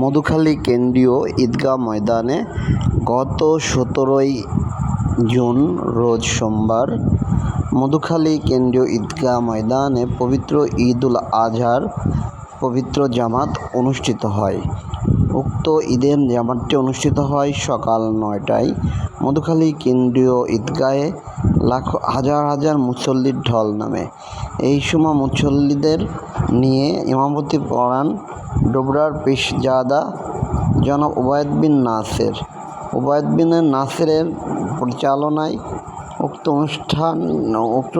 মধুখালী কেন্দ্রীয় ঈদগাহ ময়দানে গত সতেরোই জুন, রোজ সোমবার, মধুখালী কেন্দ্রীয় ঈদগাহ ময়দানে পবিত্র ঈদুল আজহার পবিত্র জামাত অনুষ্ঠিত হয়। উক্ত ঈদের জামাতটি অনুষ্ঠিত হয় সকাল নয়টায়। মধুখালী কেন্দ্রীয় ঈদগাহে লাখ, হাজার হাজার মুসল্লির ঢল নামে। এই সময় মুসল্লিদের নিয়ে ইমামতি পড়ান ডোবরার পেশজাদা জনাব ওবায়দ বিন নাসের। ওবায়দ বিন নাসেরের পরিচালনায় উক্ত অনুষ্ঠান, উক্ত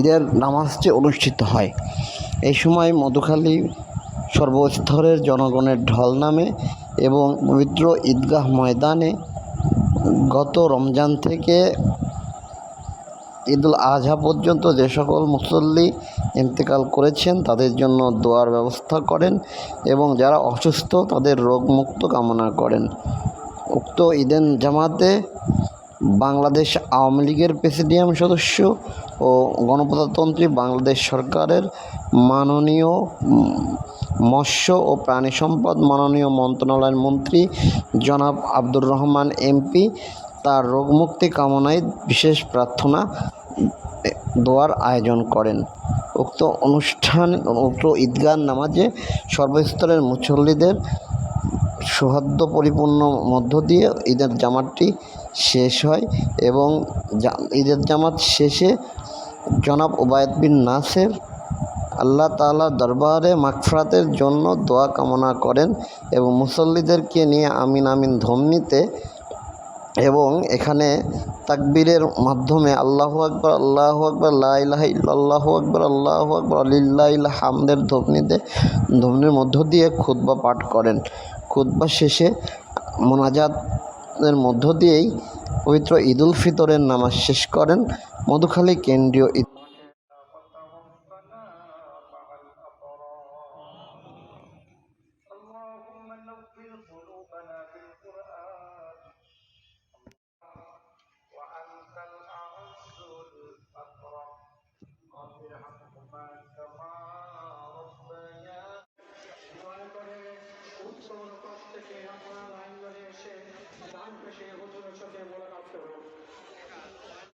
ঈদের নামাজটি অনুষ্ঠিত হয়, এই সময় মধুখালী সর্বস্তরের জনগণের ঢল নামে এবং পবিত্র ঈদগাহ ময়দানে গত রমজান থেকে ঈদুল আজহা পর্যন্ত যে সকল মুসল্লি ইন্তেকাল করেছেন, তাদের জন্য দোয়ার ব্যবস্থা করেন এবং যারা অসুস্থ, তাদের রোগমুক্ত কামনা করেন। উক্ত ঈদেন জামাতে বাংলাদেশ আওয়ামী লীগের প্রেসিডিয়াম সদস্য ও গণপ্রজাতন্ত্রী বাংলাদেশ সরকারের মাননীয় মৎস্য ও প্রাণী সম্পদ মাননীয় মন্ত্রণালয়ের মন্ত্রী জনাব আব্দুর রহমান এমপি। তার রোগমুক্তি কামনায় বিশেষ প্রার্থনা দোয়ার আয়োজন করেন। উক্ত অনুষ্ঠান, উক্ত ঈদগাহ নামাজে সর্বস্তরের মুসল্লিদের সৌহার্দ্য পরিপূর্ণ মধ্য দিয়ে ঈদের জামাতটি শেষ হয় এবং ঈদের জামাত শেষে জনাব ওবায়দ বিন নাসের আল্লাহ তালা দরবারে মাগফরাতের জন্য দোয়া কামনা করেন এবং মুসল্লিদেরকে নিয়ে আমিন আমিন ধ্বনিতে এবং এখানে তাকবীরের মাধ্যমে আল্লাহু আকবর আল্লাহু আকবর, লা ইলাহা ইল্লাল্লাহু আকবর, আল্লাহু আকবর লিল্লাহিল হামদের ধ্বনিতে, ধ্বনির মধ্য দিয়ে খুতবা পাঠ করেন। খুতবা শেষে মোনাজাতের মধ্য দিয়েই পবিত্র ঈদুল ফিতরের নামাজ শেষ করেন। মধুখালী কেন্দ্রীয় থেকে লাইন ধরে এসে